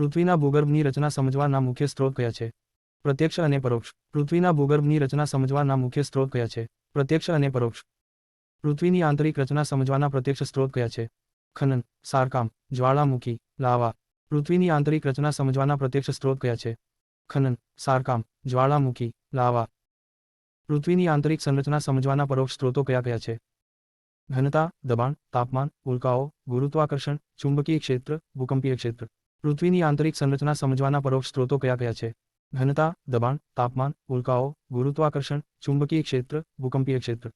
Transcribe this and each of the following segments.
પૃથ્વીના ભૂગર્ભની રચના સમજવાના મુખ્ય સ્ત્રોત કયા છે? પ્રત્યક્ષ અને પરોક્ષ. પૃથ્વીના ભૂગર્ભની રચના સમજવાના મુખ્ય સ્ત્રોત કયા છે? પ્રત્યક્ષ અને પરોક્ષ. પૃથ્વીની આંતરિક રચના સમજવાના પ્રત્યક્ષ સ્ત્રોત કયા છે? ખનન, સારકામ, જ્વાળામુખી, લાવા. પૃથ્વીની આંતરિક રચના સમજવાના પ્રત્યક્ષ સ્ત્રોત કયા છે? ખનન, સારકામ, જ્વાળામુખી, લાવા. પૃથ્વીની આંતરિક સંરચના સમજવાના પરોક્ષ સ્ત્રોતો કયા કયા છે? ઘનતા, દબાણ, તાપમાન, ઉલ્કાઓ, ગુરુત્વાકર્ષણ, ચુંબકીય ક્ષેત્ર, ભૂકંપીય ક્ષેત્ર. પૃથ્વીની આંતરિક સંરચના સમજવાના પરોક્ષ સ્ત્રોતો કયા કયા છે? ઘનતા, દબાણ, તાપમાન, ઉલ્કાઓ, ગુરુત્વાકર્ષણ, ચુંબકીય ક્ષેત્ર, ભૂકંપીય ક્ષેત્ર.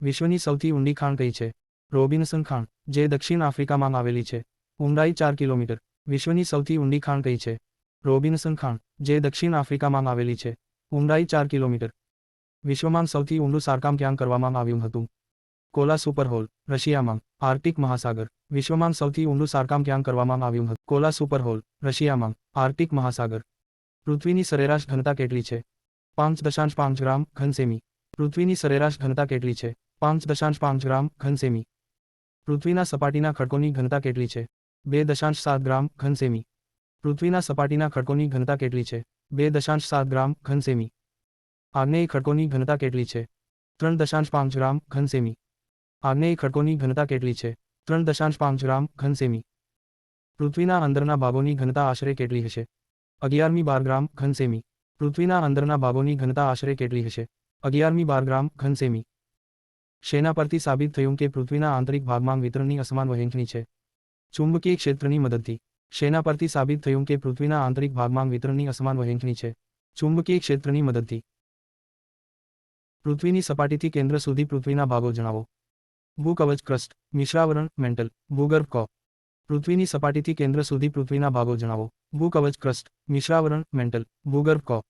વિશ્વની સૌથી ઊંડી ખાણ કઈ છે? રોબિન્સન ખાણ, જે દક્ષિણ આફ્રિકામાં આવેલી છે. ઊંડાઈ ચાર કિલોમીટર. વિશ્વની સૌથી ઊંડી ખાણ કઈ છે? રોબિન્સન ખાણ, જે દક્ષિણ આફ્રિકામાં આવેલી છે. ઊંડાઈ ચાર કિલોમીટર. વિશ્વમાં સૌથી ઊંડું સારકામ ક્યાં કરવામાં આવ્યું હતું? કોલા સુપરહોલ રશિયામાં, આર્કટિક મહાસાગર. વિશ્વમાં સૌથી ઊંડું સારકામ ક્યાં કરવામાં આવ્યું હતું? કોલા સુપરહોલ રશિયામાં, આર્કટિક મહાસાગર. પૃથ્વીની સરેરાશ ઘનતા કેટલી છે? પાંચ દશાંશ પાંચ ગ્રામ ઘનસેમી. પૃથ્વીની સરેરાશ ઘનતા કેટલી છે? પાંચ દશાંશ પાંચ ગ્રામ ઘનસેમી. પૃથ્વીના સપાટીના ખડકોની ઘનતા કેટલી છે? બે દશાંશ સાત ગ્રામ ઘનસેમી. પૃથ્વીના સપાટીના ખડકોની ઘનતા કેટલી છે? બે દશાંશ સાત ગ્રામ ઘનસેમી. આગ્નેય ખડકોની ઘનતા કેટલી છે? ત્રણ દશાંશ પાંચ ગ્રામ ઘનસેમી. આગ્નેય ખડકોની ઘનતા કેટલી છે? ત્રણ દશાંશ પાંચ ગ્રામ ઘન સેમી પૃથ્વીના અંદરના ભાગોની ઘનતા આશરે કેટલી હશે? અગિયારમી બાર ગ્રામ ઘન સેમી પૃથ્વીના અંદરના ભાગોની ઘનતા આશરે કેટલી હશે? અગિયારમી બાર ગ્રામ ઘન સેમી શેના પરથી સાબિત થયું કે પૃથ્વીના આંતરિક ભાગમાં વિતરણની અસમાન વહેંચણી છે? ચુંબકીય ક્ષેત્રની મદદથી. શેના પરથી સાબિત થયું કે પૃથ્વીના આંતરિક ભાગમાં વિતરણની અસમાન વહેંચણી છે? ચુંબકીય ક્ષેત્રની મદદથી. પૃથ્વીની સપાટીથી કેન્દ્ર સુધી પૃથ્વીના ભાગો જણાવો. ભૂકવચ ક્રસ્ટ મિશ્રાવરણ મેન્ટલ, ભૂગર્ભ ક. પૃથ્વીની સપાટીથી કેન્દ્ર સુધી પૃથ્વીના ભાગો જણાવો. ભૂકવચ ક્રસ્ટ મિશ્રાવરણ મેન્ટલ, ભૂગર્ભ ક.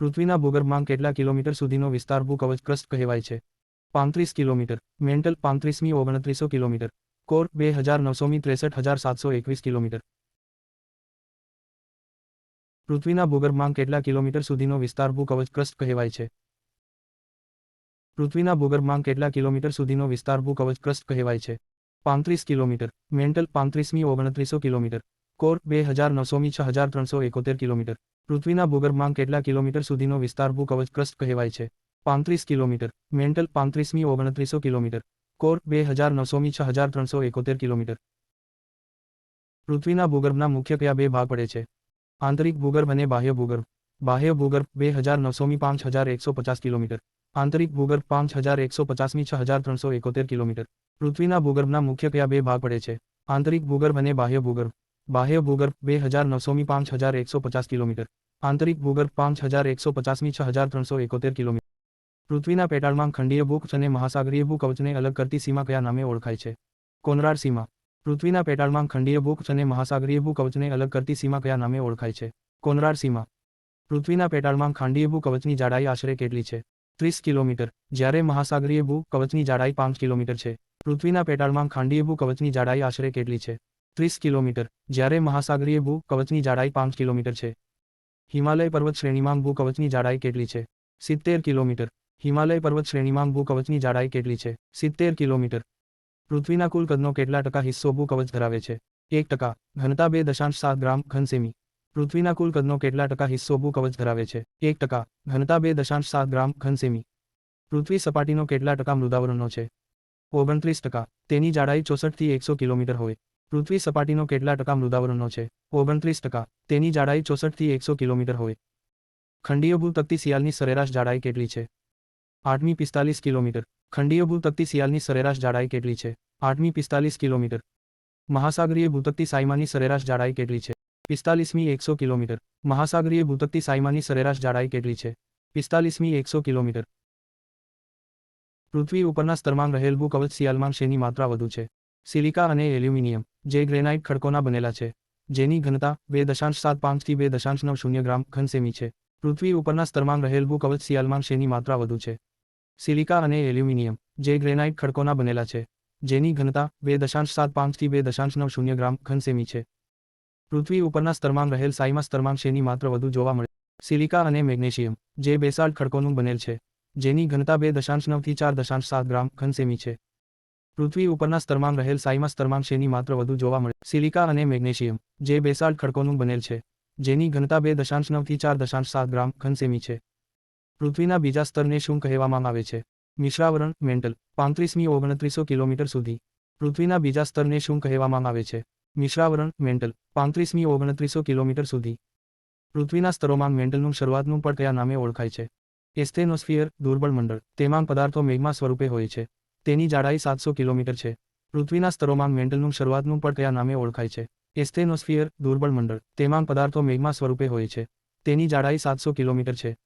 પૃથ્વીના ભૂગર્ભમાં કેટલા કિલોમીટર સુધીનો વિસ્તાર ભૂકવચ ક્રસ્ટ કહેવાય છે? પાંત્રીસ કિલોમીટર. મેન્ટલ પાંત્રીસમી ઓગણત્રીસો કિલોમીટર. કોર બે હજાર નવસોમી ત્રેસઠ હજાર સાતસો એકવીસ કિલોમીટર. પૃથ્વીના ભૂગર્ભમાં કેટલા કિલોમીટર સુધીનો વિસ્તાર ભૂકવચ ક્રસ્ટ કહેવાય છે? પૃથ્વીના ભૂગર્ભમાં કેટલા કિલોમીટર સુધીનો વિસ્તાર ભૂકવચ કહેવાય છે? પાંત્રીસ કિલોમીટર. મેન્ટલ પાંત્રીસમી ઓગણત્રીસો કિલોમીટર. કોર બે હજાર નવસોમી છ હજાર ત્રણસો એકોતેર કિલોમીટર. પૃથ્વીના ભૂગર્ભમાં કેટલા કિલોમીટર સુધીનો વિસ્તાર ભૂકવચ કહેવાય છે? પાંત્રીસ કિલોમીટર. મેન્ટલ પાંત્રીસમી ઓગણત્રીસો કિલોમીટર. કોર બે હજાર નવસોમી છ હજાર ત્રણસો એકોતેર કિલોમીટર. પૃથ્વીના ભૂગર્ભના મુખ્ય કયા બે ભાગ પડે છે? આંતરિક ભૂગર્ભ અને બાહ્ય ભૂગર્ભ. બાહ્ય ભૂગર્ભ બે હજાર નવસોમી પાંચ હજાર એકસો પચાસ કિલોમીટર. આંતરિક ભૂગર્ભ પાંચ હજાર એકસો પચાસમી, છ હજાર ત્રણસો એકોતેર કિલોમીટર. પૃથ્વીના ભૂગર્ભના મુખ્ય કયા બે ભાગ પડે છે? આંતરિક ભૂગર્ભ અને બાહ્ય ભૂગર્ભ. બાહ્ય ભૂગર્ભ બે હજાર નવસોમી, પાંચ હજાર એકસો પચાસ કિલોમીટર. આંતરિક ભૂગર્ભ પાંચ હજાર એકસો પચાસમી, છ હજાર ત્રણસો એકોતેર કિલોમીટર. પૃથ્વીના પેટાળમાં ખંડીય ભૂખ અને મહાસાગરીય ભૂકવચને અલગ કરતી સીમા કયા નામે ઓળખાય છે? કોનરાડ સીમા. પૃથ્વીના પેટાળમાં ખંડીય ભૂખ અને મહાસાગરીય ભૂકવચને અલગ કરતી સીમા કયા નામે ઓળખાય છે? કોનરાડ સીમા. પૃથ્વીના પેટાળમાં ખાંડીય ભૂકવચની જાડાઈ આશરે કેટલી છે? ત્રીસ કિલોમીટર. જ્યારે મહાસાગરીય ભૂ કવચની જાડાઈ પાંચ કિલોમીટર છે. પૃથ્વીના પેટાળમાં ખાંડીય ભૂકવચની જાડાઈ આશરે કેટલી છે? ત્રીસ કિલોમીટર. જ્યારે મહાસાગરીય ભૂ કવચની જાડાઈ પાંચ કિલોમીટર છે. હિમાલય પર્વત શ્રેણીમાં ભૂકવચની જાડાઈ કેટલી છે? સિત્તેર કિલોમીટર. હિમાલય પર્વત શ્રેણીમાં ભૂકવચની જાડાઈ કેટલી છે? સિત્તેર કિલોમીટર. પૃથ્વીના કુલ કદનો કેટલા ટકા હિસ્સો ભૂ કવચ ધરાવે છે? એક ટકા. ઘનતા બે દશાંશ સાત ગ્રામ ઘન સેમી પૃથ્વીના કુલ કદનો કેટલા ટકા હિસ્સો ભૂકવચ ધરાવે છે? એક ટકા. ઘનતા બે દશાંશ સાત ગ્રામ ઘન સેમી. પૃથ્વી સપાટીનો કેટલા ટકા મૃદાવરણનો છે? ઓગણત્રીસ ટકા. તેની જાડાઈ ચોસઠથી એકસો કિલોમીટર હોય. પૃથ્વી સપાટીનો કેટલા ટકા મૃદાવરણનો છે? ઓગણત્રીસ ટકા. તેની જાડાઈ ચોસઠથી એકસો કિલોમીટર હોય. ખંડીય ભૂતકતી શિયાળની સરેરાશ જાડાઈ કેટલી છે? આઠમી પિસ્તાલીસ કિલોમીટર. ખંડીય ભૂતકતી શિયાળની સરેરાશ જાડાઈ કેટલી છે? આઠમી પિસ્તાલીસ કિલોમીટર. મહાસાગરીય ભૂતકતી સાયમાની સરેરાશ જાડાઈ કેટલી છે? પિસ્તાલીસમી એકસો કિલોમીટર. મહાસાગરીય ભૂતકતી સાયમાની સરેરાશ જાડાઈ કેટલી છે? પિસ્તાલીસમી એકસો કિલોમીટર. પૃથ્વી ઉપરના સ્તરમાં રહેલ ભૂકવચ સિયાલમાં શેની માત્રા વધુ છે? સિલિકા અને એલ્યુમિનિયમ, જે ગ્રેનાઇટ ખડકોના બનેલા છે. જેની ઘનતા બે દશાંશ સાત પાંચથી બે દશાંશ નવ શૂન્ય ગ્રામ ઘન સેમી છે. પૃથ્વી ઉપરના સ્તરમાં રહેલ ભૂકવચ સિયાલમાં શેની માત્રા વધુ છે? સિલિકા અને એલ્યુમિનિયમ, જે ગ્રેનાઇટ ખડકોના બનેલા છે. જેની ઘનતા બે દશાંશ સાત પાંચથી બે દશાંશ નવ શૂન્ય ગ્રામ ઘન સેમી છે. પૃથ્વી ઉપરના સ્તરમાં રહેલ સાઈમા સ્તરમાં શેની માત્ર વધુ જોવા મળે? સિલિકા અને મેગ્નેશિયમ, જે બેસાલ્ટ ખડકોનું બનેલ છે, જેની ઘનતા બે દશાંશ નવથી ચાર દશાંશ સાત ગ્રામ ઘન સેમી છે. પૃથ્વી ઉપરના સ્તરમાં રહેલ સાઈમાં સ્તરમાં શેની માત્ર વધુ જોવા મળે? સિલિકા અને મેગ્નેશિયમ, જે બેસાલ્ટ ખડકોનું બનેલ છે, જેની ઘનતા બે દશાંશ નવથી ચાર દશાંશ સાત ગ્રામ ઘન સેમી છે. પૃથ્વીના બીજા સ્તરને શું કહેવામાં આવે છે? મિશ્રાવરણ, મેન્ટલ, પાંત્રીસમી ઓગણત્રીસો કિલોમીટર સુધી. પૃથ્વીના બીજા સ્તરને શું કહેવામાં આવે છે? મિશ્રાવરણ, મેન્ટલ, પાંત્રીસમી ઓગણત્રીસો કિલોમીટર સુધી. પૃથ્વીના સ્તરોમાં મેન્ટલનું શરૂઆતનું પણ કયા નામે ઓળખાય છે? એસ્ટેનોસ્ફિયર દુર્બળ મંડળ, તેમાં પદાર્થો મેઘમાં સ્વરૂપે હોય છે. તેની જાડાઈ સાતસો કિલોમીટર છે. પૃથ્વીના સ્તરોમાં મેન્ટલનું શરૂઆતનું પણ કયા નામે ઓળખાય છે? એસ્ટેનોસ્ફિયર દુર્બળ મંડળ, તેમાં પદાર્થો મેઘમાં સ્વરૂપે હોય છે. તેની જાડાઈ સાતસો કિલોમીટર છે.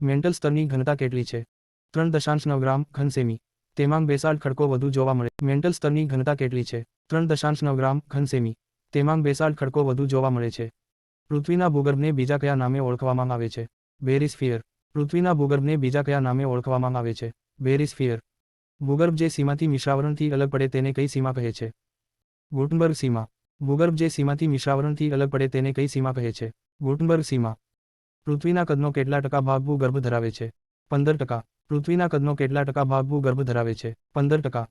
મેન્ટલ સ્તરની ઘનતા કેટલી છે? ત્રણ દશાંશ નવ ગ્રામ ઘન સેમી તેમાં બેસાલ્ટ ખડકો વધુ જોવા મળે. મેન્ટલ સ્તરની ઘનતા કેટલી છે? ત્રણ દશાંશ નવ ગ્રામ ઘન સેમી તેમાં બેસાલ્ટ ખડકો વધુ જોવા મળે છે. પૃથ્વીના ભૂગર્ભને બીજા કયા નામે ઓળખવામાં આવે છે? બેરિસ્ફિયર. પૃથ્વીના ભૂગર્ભને બીજા કયા નામે ઓળખવામાં આવે છે? બેરિસ્ફિયર. ભૂગર્ભ જે સીમાથી મિશ્રાવરણથી અલગ પડે તેને કઈ સીમા કહે છે? ગુટનબર્ગ સીમા. ભૂગર્ભ જે સીમાથી મિશ્રાવરણથી અલગ પડે તેને કઈ સીમા કહે છે? ગુટનબર્ગ સીમા. પૃથ્વીના કદનો કેટલા ટકા ભાગ ભૂગર્ભ ધરાવે છે? પંદર ટકા. પૃથ્વીના કદનો કેટલા ટકા ભાગ ભૂગર્ભ ધરાવે છે? પંદર ટકા.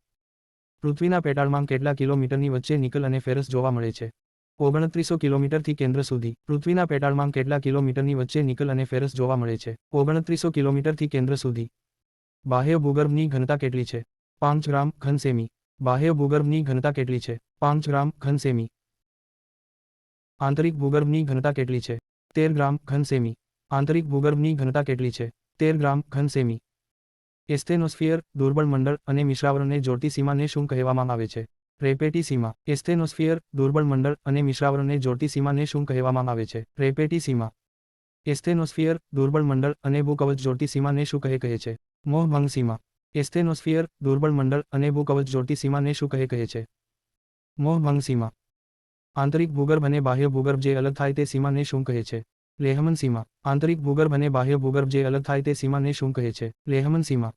પૃથ્વીના પેટાળમાં કેટલા કિલોમીટરની વચ્ચે નિકલ અને ફેરસ જોવા મળે છે? ઓગણત્રીસો કિલોમીટરથી કેન્દ્ર સુધી. પૃથ્વીના પેટાળમાં કેટલા કિલોમીટરની વચ્ચે નિકલ અને ફેરસ જોવા મળે છે? ઓગણત્રીસો કિલોમીટરથી કેન્દ્ર સુધી. બાહ્ય ભૂગર્ભની ઘનતા કેટલી છે? પાંચ ગ્રામ ઘન સેમી બાહ્ય ભૂગર્ભની ઘનતા કેટલી છે? પાંચ ગ્રામ ઘન સેમી આંતરિક ભૂગર્ભની ઘનતા કેટલી છે? તેર ગ્રામ ઘન સેમી આંતરિક ભૂગર્ભની ઘનતા કેટલી છે? તેર ગ્રામ ઘન સેમી એસ્ટેનોસ્ફિયર દુર્બળ મંડળ અને મિશ્રાવરણને જોડતી સીમાને શું કહેવામાં આવે છે? રેપેટી સીમા. એસ્ટેનોસ્ફિયર દુર્બળ મંડળ અને મિશ્રાવરણને જોડતી સીમાને શું કહેવામાં આવે છે? રેપેટી સીમા. એસ્ટેનોસ્ફિયર દુર્બળ મંડળ અને ભૂકવચ જોડતી સીમાને શું કહે કહે છે? મોહભંગ સીમા. એસ્ટેનોસ્ફિયર દુર્બળ મંડળ અને ભૂકવચ જોડતી સીમાને શું કહે કહે છે? મોહભંગ સીમા. આંતરિક ભૂગર્ભ અને બાહ્ય ભૂગર્ભ જે અલગ થાય તે સીમાને શું કહે છે? લેહમન સીમા. આંતરિક ભૂગર્ભ અને બાહ્ય ભૂગર્ભ જે અલગ થાય તે સીમાને શું કહે છે? લેહમન સીમા.